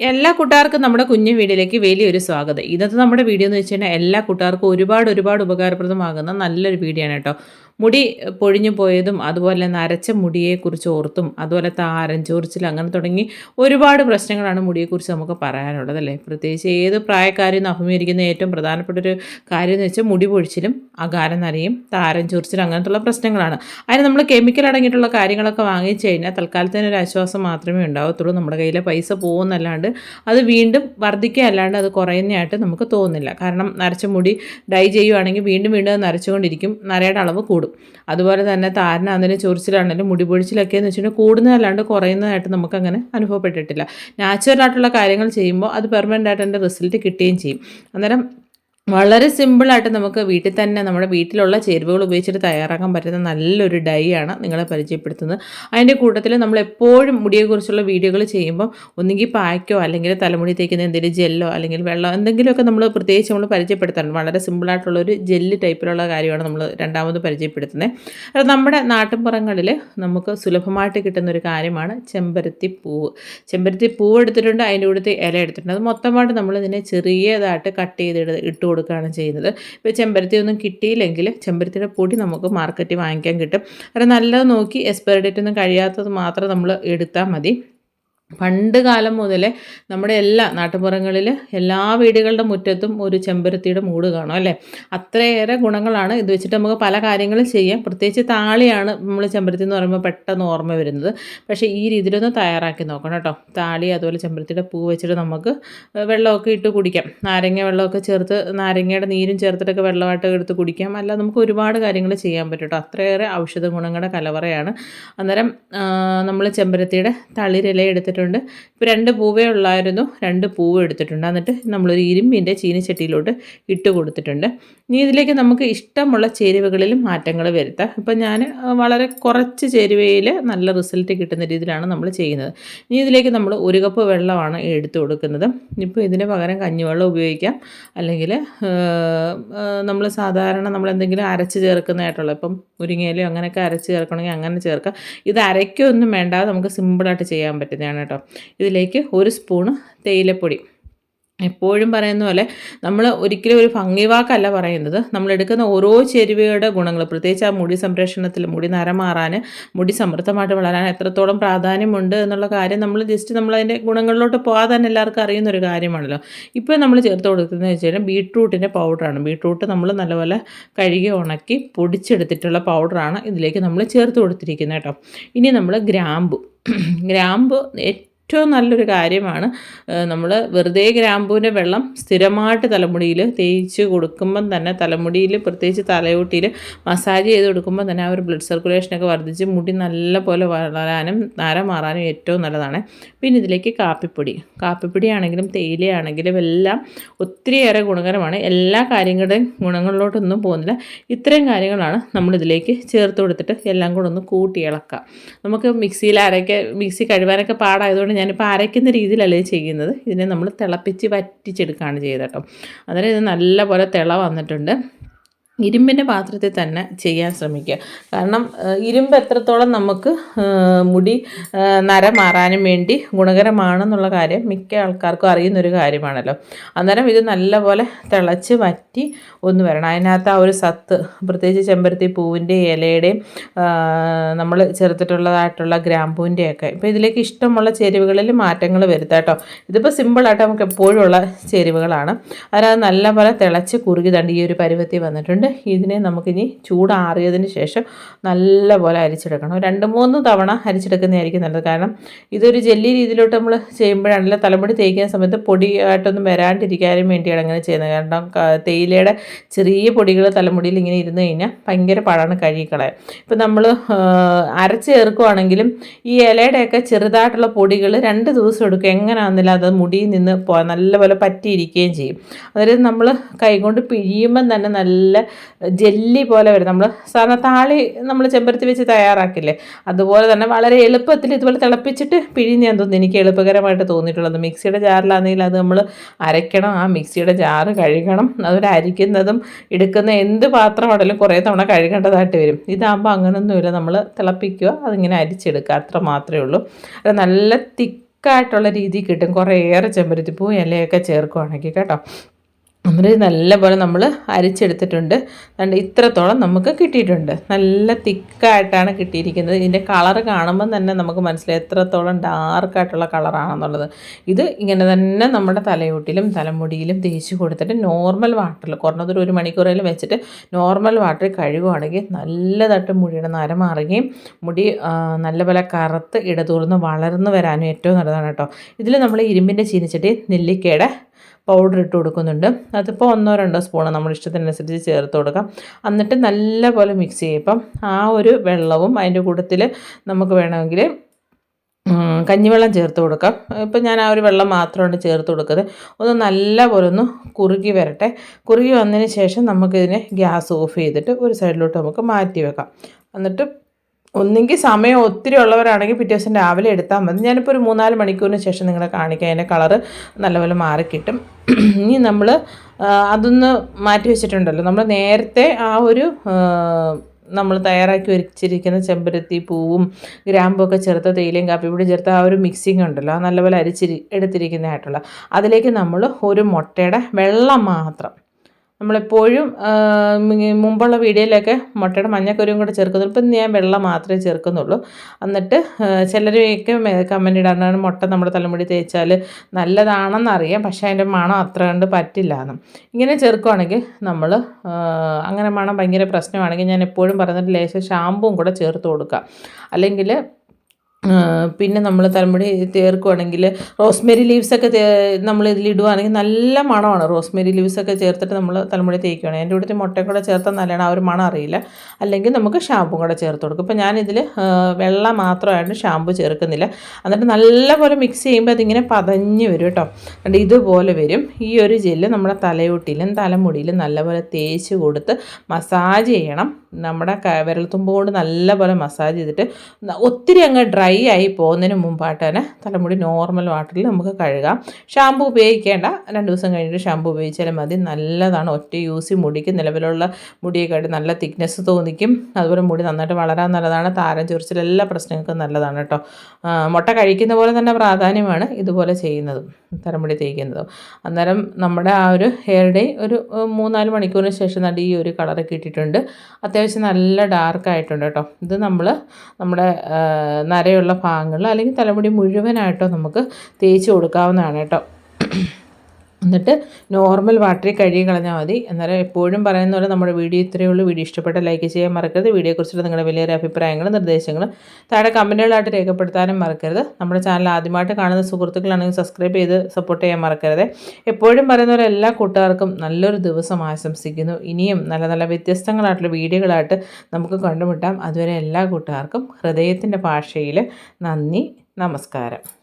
എല്ലാ കൂട്ടുകാർക്കും നമ്മുടെ കുഞ്ഞു വീഡിയോയിലേക്ക് വലിയൊരു സ്വാഗതം. ഇന്നത്തെ നമ്മുടെ വീഡിയോ എന്ന് വെച്ച് കഴിഞ്ഞാൽ എല്ലാ കൂട്ടുകാർക്കും ഒരുപാട് ഒരുപാട് ഉപകാരപ്രദമാകുന്ന നല്ലൊരു വീഡിയോ ആണ് കേട്ടോ. മുടി പൊഴിഞ്ഞു പോയതും അതുപോലെ നരച്ച മുടിയെക്കുറിച്ച് ഓർത്തും അതുപോലെ താരൻ ചൊറിച്ചിൽ അങ്ങനെ തുടങ്ങി ഒരുപാട് പ്രശ്നങ്ങളാണ് മുടിയെക്കുറിച്ച് നമുക്ക് പറയാനുള്ളത് അല്ലേ? പ്രത്യേകിച്ച് ഏത് പ്രായക്കാരും അഭിമുഖീകരിക്കുന്ന ഏറ്റവും പ്രധാനപ്പെട്ട ഒരു കാര്യം എന്ന് വെച്ചാൽ മുടി പൊഴിച്ചിലും അകാരം നരയും താരൻ ചൊറിച്ചിലും അങ്ങനത്തുള്ള പ്രശ്നങ്ങളാണ്. അതിന് നമ്മൾ കെമിക്കൽ അടങ്ങിയിട്ടുള്ള കാര്യങ്ങളൊക്കെ വാങ്ങിച്ചു കഴിഞ്ഞാൽ തൽക്കാലത്തിന് ഒരു ആശ്വാസം മാത്രമേ ഉണ്ടാവത്തുള്ളൂ. നമ്മുടെ കയ്യിലെ പൈസ പോകുന്നല്ലാണ്ട് അത് വീണ്ടും വർദ്ധിക്കുക അല്ലാണ്ട് അത് കുറയുന്നതായിട്ട് നമുക്ക് തോന്നുന്നില്ല. കാരണം നരച്ച മുടി ഡൈ ചെയ്യുവാണെങ്കിൽ വീണ്ടും വീണ്ടും അത് നരച്ചുകൊണ്ടിരിക്കും. നരയുടെ അളവ് കൂടും. അതുപോലെ തന്നെ താരനാണെങ്കിലും ചൊറിച്ചിലാണെങ്കിലും മുടി പൊഴിച്ചിലൊക്കെ എന്ന് വെച്ചിട്ടുണ്ടെങ്കിൽ കൂടുന്നതല്ലാണ്ട് കുറയുന്നതായിട്ട് നമുക്കങ്ങനെ അനുഭവപ്പെട്ടിട്ടില്ല. നാച്ചുറൽ ആയിട്ടുള്ള കാര്യങ്ങൾ ചെയ്യുമ്പോൾ അത് പെർമനന്റ് ആയിട്ട് എന്റെ റിസൾട്ട് കിട്ടുകയും ചെയ്യും. അന്നേരം വളരെ സിമ്പിളായിട്ട് നമുക്ക് വീട്ടിൽ തന്നെ നമ്മുടെ വീട്ടിലുള്ള ചേരുവകൾ ഉപയോഗിച്ചിട്ട് തയ്യാറാക്കാൻ പറ്റുന്ന നല്ലൊരു ഡൈ ആണ് നിങ്ങളെ പരിചയപ്പെടുത്തുന്നത്. അതിന്റെ കൂട്ടത്തിൽ നമ്മൾ എപ്പോഴും മുടിയെക്കുറിച്ചുള്ള വീഡിയോകൾ ചെയ്യുമ്പോൾ ഒന്നുകിൽ പായ്ക്കോ അല്ലെങ്കിൽ തലമുടി തേക്കുന്ന എന്തെങ്കിലും ജെല്ലോ അല്ലെങ്കിൽ വെള്ളം എന്തെങ്കിലുമൊക്കെ നമ്മൾ പ്രത്യേകിച്ച് നമ്മൾ പരിചയപ്പെടുത്താറുണ്ട്. വളരെ സിമ്പിളായിട്ടുള്ള ഒരു ജെല്ല് ടൈപ്പിലുള്ള കാര്യമാണ് നമ്മൾ രണ്ടാമത് പരിചയപ്പെടുത്തുന്നത്. അത് നമ്മുടെ നാട്ടിൻപുറങ്ങളിൽ നമുക്ക് സുലഭമായിട്ട് കിട്ടുന്ന ഒരു കാര്യമാണ് ചെമ്പരത്തി പൂവ്. ചെമ്പരത്തി പൂവ് എടുത്തിട്ടുണ്ട് അതിന്റെ കൂടെ ഇല എടുത്തിട്ടുണ്ട്. അത് മൊത്തമായിട്ട് നമ്മൾ ഇതിനെ ചെറിയതായിട്ട് കട്ട് ചെയ്ത് ഇട്ട് കൊടുക്കുകയാണ് ചെയ്യുന്നത്. ഇപ്പോൾ ചെമ്പരത്തി ഒന്നും കിട്ടിയില്ലെങ്കിൽ ചെമ്പരത്തിയുടെ പൊടി നമുക്ക് മാർക്കറ്റിൽ വാങ്ങിക്കാൻ കിട്ടും. അത് നല്ലത് നോക്കി എക്സ്പയറി ഡേറ്റ് ഒന്നും കഴിയാത്തത് മാത്രം നമ്മൾ എടുത്താൽ മതി. പണ്ട് കാലം മുതലേ നമ്മുടെ എല്ലാ നാട്ടുപുറങ്ങളിൽ എല്ലാ വീടുകളുടെ മുറ്റത്തും ഒരു ചെമ്പരത്തിയുടെ മൂട് കാണും അല്ലേ? അത്രയേറെ ഗുണങ്ങളാണ്. ഇത് വെച്ചിട്ട് നമുക്ക് പല കാര്യങ്ങളും ചെയ്യാം. പ്രത്യേകിച്ച് താളിയാണ് നമ്മൾ ചെമ്പരത്തി എന്ന് പറയുമ്പോൾ പെട്ടെന്ന് ഓർമ്മ വരുന്നത്. പക്ഷേ ഈ രീതിയിലൊന്ന് തയ്യാറാക്കി നോക്കണം കേട്ടോ. താളി അതുപോലെ ചെമ്പരത്തിയുടെ പൂ വെച്ചിട്ട് നമുക്ക് വെള്ളമൊക്കെ ഇട്ട് കുടിക്കാം. നാരങ്ങ വെള്ളമൊക്കെ ചേർത്ത് നാരങ്ങയുടെ നീരും ചേർത്തിട്ടൊക്കെ വെള്ളമായിട്ട് എടുത്ത് കുടിക്കാം. അല്ല നമുക്ക് ഒരുപാട് കാര്യങ്ങൾ ചെയ്യാൻ പറ്റും കേട്ടോ. അത്രയേറെ ഔഷധ ഗുണങ്ങളുടെ കലവറയാണ്. അന്നേരം നമ്മൾ ചെമ്പരത്തിയുടെ തളിരില എടുത്തിട്ട് എടുത്തിട്ടുണ്ട്. ഇപ്പോൾ രണ്ട് പൂവേ ഉള്ളായിരുന്നു. രണ്ട് പൂവ് എടുത്തിട്ടുണ്ട്. എന്നിട്ട് നമ്മളൊരു ഇരുമ്പിന്റെ ചീനിച്ചട്ടിയിലോട്ട് ഇട്ട് കൊടുത്തിട്ടുണ്ട്. ഇനി ഇതിലേക്ക് നമുക്ക് ഇഷ്ടമുള്ള ചേരുവകളിൽ മാറ്റങ്ങൾ വരുത്താം. ഇപ്പം ഞാൻ വളരെ കുറച്ച് ചേരുവയിൽ നല്ല റിസൾട്ട് കിട്ടുന്ന രീതിയിലാണ് നമ്മൾ ചെയ്യുന്നത്. ഇനി ഇതിലേക്ക് നമ്മൾ ഒരു കപ്പ് വെള്ളമാണ് എടുത്ത് കൊടുക്കുന്നത്. ഇപ്പോൾ ഇതിന് പകരം കഞ്ഞിവെള്ളം ഉപയോഗിക്കാം. അല്ലെങ്കിൽ നമ്മൾ സാധാരണ നമ്മൾ എന്തെങ്കിലും അരച്ച് ചേർക്കുന്നതായിട്ടുള്ള ഇപ്പം മുരിങ്ങയിലോ അങ്ങനെയൊക്കെ അരച്ച് ചേർക്കണമെങ്കിൽ അങ്ങനെ ചേർക്കാം. ഇത് അരയ്ക്കൊന്നും വേണ്ടാതെ നമുക്ക് സിമ്പിളായിട്ട് ചെയ്യാൻ പറ്റുന്നതാണ് കേട്ടോ. ഇതിലേക്ക് ഒരു സ്പൂണ് തേയിലപ്പൊടി. എപ്പോഴും പറയുന്ന പോലെ നമ്മൾ ഒരിക്കലും ഒരു ഭംഗി വാക്കല്ല പറയുന്നത്. നമ്മൾ എടുക്കുന്ന ഓരോ ചേരുവയുടെ ഗുണങ്ങൾ പ്രത്യേകിച്ച് ആ മുടി സംരക്ഷണത്തിൽ മുടി നര മാറാൻ മുടി സമൃദ്ധമായിട്ട് വളരാൻ എത്രത്തോളം പ്രാധാന്യമുണ്ട് എന്നുള്ള കാര്യം നമ്മൾ ജസ്റ്റ് നമ്മൾ അതിന്റെ ഗുണങ്ങളിലോട്ട് പോകാതെ തന്നെ എല്ലാവർക്കും അറിയുന്ന ഒരു കാര്യമാണല്ലോ. ഇപ്പോൾ നമ്മൾ ചേർത്ത് കൊടുക്കുന്നത് വെച്ച് കഴിഞ്ഞാൽ ബീട്രൂട്ടിന്റെ പൗഡറാണ്. ബീട്രൂട്ട് നമ്മൾ നല്ലപോലെ കഴുകി ഉണക്കി പൊടിച്ചെടുത്തിട്ടുള്ള പൗഡറാണ് ഇതിലേക്ക് നമ്മൾ ചേർത്ത് കൊടുത്തിരിക്കുന്നത് കേട്ടോ. ഇനി നമ്മൾ ഗ്രാമ്പു. ഗ്രാമ്പു ഏറ്റവും നല്ലൊരു കാര്യമാണ് നമ്മൾ വെറുതെ ഗ്രാമ്പൂവിന്റെ വെള്ളം സ്ഥിരമായിട്ട് തലമുടിയിൽ തേച്ച് കൊടുക്കുമ്പം തന്നെ തലമുടിയിൽ പ്രത്യേകിച്ച് തലയോട്ടിയിൽ മസാജ് ചെയ്ത് കൊടുക്കുമ്പോൾ തന്നെ ആ ഒരു ബ്ലഡ് സർക്കുലേഷനൊക്കെ വർദ്ധിച്ച് മുടി നല്ല പോലെ വളരാനും നര മാറാനും ഏറ്റവും നല്ലതാണ്. പിന്നെ ഇതിലേക്ക് കാപ്പിപ്പൊടി. കാപ്പിപ്പൊടി ആണെങ്കിലും തേയിലയാണെങ്കിലും എല്ലാം ഒത്തിരിയേറെ ഗുണകരമാണ്. എല്ലാ കാര്യങ്ങളുടെയും ഗുണങ്ങളിലോട്ടൊന്നും പോകുന്നില്ല. ഇത്രയും കാര്യങ്ങളാണ് നമ്മളിതിലേക്ക് ചേർത്ത് കൊടുത്തിട്ട് എല്ലാം കൂടെ ഒന്ന് കൂട്ടി ഇളക്കാം. നമുക്ക് മിക്സിയിൽ അരയ്ക്ക് മിക്സി കഴിവാനൊക്കെ പാടായതുകൊണ്ട് ഞാനിപ്പോൾ അരയ്ക്കുന്ന രീതിയിലല്ലേ ചെയ്യുന്നത്. ഇതിനെ നമ്മൾ തിളപ്പിച്ച് വറ്റിച്ചെടുക്കുകയാണ് ചെയ്തത് കേട്ടോ. അന്നേരം ഇത് നല്ലപോലെ തിള വന്നിട്ടുണ്ട്. ഇരുമ്പിന്റെ പാത്രത്തിൽ തന്നെ ചെയ്യാൻ ശ്രമിക്കുക. കാരണം ഇരുമ്പ് എത്രത്തോളം നമുക്ക് മുടി നര മാറാനും വേണ്ടി ഗുണകരമാണെന്നുള്ള കാര്യം മിക്ക ആൾക്കാർക്കും അറിയുന്നൊരു കാര്യമാണല്ലോ. അന്നേരം ഇത് നല്ലപോലെ തിളച്ച് വറ്റി ഒന്ന് വരണം. അതിനകത്ത് ആ ഒരു സത്ത് പ്രത്യേകിച്ച് ചെമ്പരത്തി പൂവിന്റെ ഇലയുടെയും നമ്മൾ ചേർത്തിട്ടുള്ളതായിട്ടുള്ള ഗ്രാമ്പൂവിന്റെയൊക്കെ ഇപ്പോൾ ഇതിലേക്ക് ഇഷ്ടമുള്ള ചേരുവകളിൽ മാറ്റങ്ങൾ വരുത്താം കേട്ടോ. ഇതിപ്പോൾ സിമ്പിളായിട്ട് നമുക്ക് എപ്പോഴും ഉള്ള ചേരുവകളാണ്. അതിനകത്ത് നല്ലപോലെ തിളച്ച് കുറുകി തണ്ട് ഈ ഒരു പരുവത്തിൽ വന്നിട്ടുണ്ട്. ഇതിനെ നമുക്കിനി ചൂടാറിയതിന് ശേഷം നല്ലപോലെ അരിച്ചെടുക്കണം. രണ്ട് മൂന്ന് തവണ അരിച്ചെടുക്കുന്നതായിരിക്കും നല്ലത്. കാരണം ഇതൊരു ജെല്ലി രീതിയിലോട്ട് നമ്മൾ ചെയ്യുമ്പോഴാണല്ലോ തലമുടി തേക്കുന്ന സമയത്ത് പൊടിയായിട്ടൊന്നും വരാണ്ടിരിക്കാനും വേണ്ടിയാണ് അങ്ങനെ ചെയ്യുന്നത്. കാരണം തേയിലയുടെ ചെറിയ പൊടികൾ തലമുടിയിൽ ഇങ്ങനെ ഇരുന്ന് കഴിഞ്ഞാൽ ഭയങ്കര പഴമാണ് കഴുകിക്കളയാൻ. ഇപ്പം നമ്മൾ അരച്ച് ചേർക്കുവാണെങ്കിലും ഈ ഇലയുടെയൊക്കെ ചെറുതായിട്ടുള്ള പൊടികൾ രണ്ട് ദിവസം എടുക്കും. എങ്ങനെയാണെന്നില്ല അത് മുടിയിൽ നിന്ന് നല്ലപോലെ പറ്റിയിരിക്കുകയും ചെയ്യും. അതായത് നമ്മൾ കൈകൊണ്ട് പിഴിയുമ്പം തന്നെ നല്ല ജെല്ലി പോലെ വരും. നമ്മൾ സാധാരണ താളി നമ്മൾ ചെമ്പരത്തി വെച്ച് തയ്യാറാക്കില്ലേ? അതുപോലെ തന്നെ വളരെ എളുപ്പത്തിൽ ഇതുപോലെ തിളപ്പിച്ചിട്ട് പിഴിഞ്ഞാൻ തോന്നുന്നു എനിക്ക് എളുപ്പകരമായിട്ട് തോന്നിയിട്ടുള്ളത്. മിക്സിയുടെ ജാറിലാണെങ്കിൽ അത് നമ്മൾ അരയ്ക്കണം. ആ മിക്സിയുടെ ജാറ് കഴുകണം. അതുപോലെ അരിക്കുന്നതും എടുക്കുന്ന എന്ത് പാത്രമാണെങ്കിലും കുറേ തവണ കഴുകേണ്ടതായിട്ട് വരും. ഇതാകുമ്പോൾ അങ്ങനെയൊന്നുമില്ല നമ്മൾ തിളപ്പിക്കുക. അതിങ്ങനെ അരിച്ചെടുക്കുക. അത്ര മാത്രമേ ഉള്ളൂ. അത് നല്ല തിക്ക് തിക്കായിട്ടുള്ള രീതിയിൽ കിട്ടും. കുറേയേറെ ചെമ്പരത്തിപ്പൂ ഇലയൊക്കെ ചേർക്കുവാണെങ്കിൽ കേട്ടോ. എന്നിട്ട് നല്ലപോലെ നമ്മൾ അരിച്ചെടുത്തിട്ടുണ്ട്. അതുകൊണ്ട് ഇത്രത്തോളം നമുക്ക് കിട്ടിയിട്ടുണ്ട്. നല്ല തിക്കായിട്ടാണ് കിട്ടിയിരിക്കുന്നത്. ഇതിന്റെ കളർ കാണുമ്പം തന്നെ നമുക്ക് മനസ്സിലായി എത്രത്തോളം ഡാർക്കായിട്ടുള്ള കളറാണെന്നുള്ളത് ഇത് ഇങ്ങനെ തന്നെ നമ്മുടെ തലയോട്ടിലും തലമുടിയിലും തേച്ച് കൊടുത്തിട്ട് നോർമൽ വാട്ടറിൽ കുറഞ്ഞതൊരു ഒരു മണിക്കൂറേലും വെച്ചിട്ട് നോർമൽ വാട്ടറിൽ കഴുകുവാണെങ്കിൽ നല്ലതായിട്ട് മുടിയുടെ നര മാറുകയും മുടി നല്ലപോലെ കറുത്ത് ഇടതൂർന്ന് വളർന്നു വരാനും ഏറ്റവും നല്ലതാണ് കേട്ടോ. ഇതിൽ നമ്മൾ ഇരുമ്പിന്റെ ചീനിച്ചട്ടി നെല്ലിക്കയുടെ പൗഡർ ഇട്ട് കൊടുക്കുന്നുണ്ട്. അതിപ്പോൾ ഒന്നോ രണ്ടോ സ്പൂണ് നമ്മുടെ ഇഷ്ടത്തിനനുസരിച്ച് ചേർത്ത് കൊടുക്കാം. എന്നിട്ട് നല്ല പോലെ മിക്സ് ചെയ്യുമ്പം ആ ഒരു വെള്ളവും അതിന്റെ കൂട്ടത്തിൽ നമുക്ക് വേണമെങ്കിൽ കഞ്ഞിവെള്ളം ചേർത്ത് കൊടുക്കാം. ഇപ്പം ഞാൻ ആ ഒരു വെള്ളം മാത്രമാണ് ചേർത്ത് കൊടുക്കുന്നത്. ഒന്ന് നല്ല പോലെ ഒന്ന് കുറുകി വരട്ടെ. കുറുകി വന്നതിന് ശേഷം നമുക്കിതിനെ ഗ്യാസ് ഓഫ് ചെയ്തിട്ട് ഒരു സൈഡിലോട്ട് നമുക്ക് മാറ്റി വെക്കാം. എന്നിട്ട് ഒന്നെങ്കിൽ സമയം ഒത്തിരി ഉള്ളവരാണെങ്കിൽ പിറ്റേ ദിവസം രാവിലെ എടുത്താൽ മതി. ഞാനിപ്പോൾ ഒരു മൂന്നാൽ മണിക്കൂറിന് ശേഷം നിങ്ങളെ കാണിക്കാം. അതിന്റെ കളറ് നല്ലപോലെ മാറിക്കിട്ടും. ഇനി നമ്മൾ അതൊന്ന് മാറ്റി വെച്ചിട്ടുണ്ടല്ലോ. നമ്മൾ നേരത്തെ ആ ഒരു നമ്മൾ തയ്യാറാക്കി വെച്ചിരിക്കുന്ന ചെമ്പരത്തി പൂവും ഗ്രാമ്പൊക്കെ ചേർത്ത് തേയിലയും കാപ്പിപ്പൊടി ചേർത്ത് ആ ഒരു മിക്സിങ് ഉണ്ടല്ലോ. ആ നല്ലപോലെ അരിച്ചിരി എടുത്തിരിക്കുന്നതായിട്ടുള്ള. അതിലേക്ക് നമ്മൾ ഒരു മുട്ടയുടെ വെള്ളം മാത്രം നമ്മളെപ്പോഴും മുമ്പുള്ള വീഡിയോയിലൊക്കെ മുട്ടയുടെ മഞ്ഞക്കുരുവും കൂടെ ചേർക്കുന്നുള്ളൂ ഇപ്പം ഞാൻ വെള്ളം മാത്രമേ ചേർക്കുന്നുള്ളൂ. എന്നിട്ട് ചിലരെയൊക്കെ കമന്റ് ഇടാനാണ് മുട്ട നമ്മുടെ തലമുടി തേച്ചാൽ നല്ലതാണെന്നറിയാം. പക്ഷേ അതിന്റെ മണം അത്ര കണ്ട് പറ്റില്ല എന്നും. ഇങ്ങനെ ചേർക്കുവാണെങ്കിൽ നമ്മൾ അങ്ങനെ മണം ഭയങ്കര പ്രശ്നമാണെങ്കിൽ ഞാൻ എപ്പോഴും പറയുന്നത് ലേശം ഷാമ്പുവും കൂടെ ചേർത്ത് കൊടുക്കുക. അല്ലെങ്കിൽ പിന്നെ നമ്മൾ തലമുടി ചേർക്കുവാണെങ്കിൽ റോസ്മെരി ലീവ്സൊക്കെ നമ്മൾ ഇതിലിടുവാണെങ്കിൽ നല്ല മണമാണ്. റോസ്മെരി ലീവ്സൊക്കെ ചേർത്തിട്ട് നമ്മൾ തലമുടി തേക്കുകയാണ് എന്റെ കൂടെ മുട്ടക്കൂടെ കൂടെ ചേർത്താൽ നല്ലതാണ്. ആ ഒരു മണം അറിയില്ല. അല്ലെങ്കിൽ നമുക്ക് ഷാമ്പും കൂടെ ചേർത്ത് കൊടുക്കും. ഇപ്പോൾ ഞാനിതിൽ വെള്ളം മാത്രമായിട്ട് ഷാമ്പു ചേർക്കുന്നില്ല. എന്നിട്ട് നല്ലപോലെ മിക്സ് ചെയ്യുമ്പോൾ അതിങ്ങനെ പതഞ്ഞ് വരും കേട്ടോ. അതുകൊണ്ട് ഇതുപോലെ വരും. ഈ ഒരു ജെല്ല് നമ്മുടെ തലയൊട്ടിയിലും തലമുടിയിലും നല്ലപോലെ തേച്ച് കൊടുത്ത് മസാജ് ചെയ്യണം. നമ്മുടെ വിരൽത്തുമ്പ് കൊണ്ട് നല്ലപോലെ മസാജ് ചെയ്തിട്ട് ഒത്തിരി അങ്ങ് ഡ്രൈ ആയി പോകുന്നതിന് മുമ്പായിട്ട് തന്നെ തലമുടി നോർമൽ വാട്ടറിൽ നമുക്ക് കഴുകാം. ഷാമ്പു ഉപയോഗിക്കേണ്ട. രണ്ട് ദിവസം കഴിഞ്ഞിട്ട് ഷാമ്പു ഉപയോഗിച്ചാലും മതി. നല്ലതാണ്. ഒറ്റ യൂസ് മുടിക്ക് നിലവിലുള്ള മുടിയൊക്കെ നല്ല തിക്നെസ് തോന്നിക്കും. അതുപോലെ മുടി നന്നായിട്ട് വളരാൻ നല്ലതാണ്. താരം ചൊറിച്ചിൽ എല്ലാ പ്രശ്നങ്ങൾക്കും നല്ലതാണ് കേട്ടോ. മുട്ട കഴിക്കുന്ന പോലെ തന്നെ പ്രാധാന്യമാണ് ഇതുപോലെ ചെയ്യുന്നതും തലമുടി തേക്കുന്നതും. അന്നേരം നമ്മുടെ ആ ഒരു ഹെയർ ഡേ ഒരു മൂന്നാൽ മണിക്കൂറിന് ശേഷം നല്ല ഈ ഒരു കളറൊക്കെ ഇട്ടിട്ടുണ്ട് അത്യാവശ്യം നല്ല ഡാർക്ക് ആയിട്ടുണ്ട് കേട്ടോ. ഇത് നമ്മൾ നമ്മുടെ നരയുള്ള ഭാഗങ്ങളിൽ അല്ലെങ്കിൽ തലമുടി മുഴുവനായിട്ടോ നമുക്ക് തേച്ച് കൊടുക്കാവുന്നതാണ് കേട്ടോ. എന്നിട്ട് നോർമൽ വാട്ടറിൽ കഴുകി കളഞ്ഞാൽ മതി. അന്നേരം എപ്പോഴും പറയുന്ന പോലെ നമ്മുടെ വീഡിയോ ഇത്രയേ ഉള്ളൂ. വീഡിയോ ഇഷ്ടപ്പെട്ട ലൈക്ക് ചെയ്യാൻ മറക്കരുത്. വീഡിയോയെക്കുറിച്ചുള്ള നിങ്ങളുടെ വലിയൊരു അഭിപ്രായങ്ങളും നിർദ്ദേശങ്ങളും താഴെ കമന്റുകളായിട്ട് രേഖപ്പെടുത്താനും മറക്കരുത്. നമ്മുടെ ചാനൽ ആദ്യമായിട്ട് കാണുന്ന സുഹൃത്തുക്കളാണെങ്കിൽ സബ്സ്ക്രൈബ് ചെയ്ത് സപ്പോർട്ട് ചെയ്യാൻ മറക്കരുത്. എപ്പോഴും പറയുന്ന പോലെ എല്ലാ കൂട്ടുകാർക്കും നല്ലൊരു ദിവസം ആശംസിക്കുന്നു. ഇനിയും നല്ല നല്ല വ്യത്യസ്തങ്ങളായിട്ടുള്ള വീഡിയോകളായിട്ട് നമുക്ക് കണ്ടുമുട്ടാം. അതുവരെ എല്ലാ കൂട്ടുകാർക്കും ഹൃദയത്തിന്റെ ഭാഷയിൽ നന്ദി നമസ്കാരം.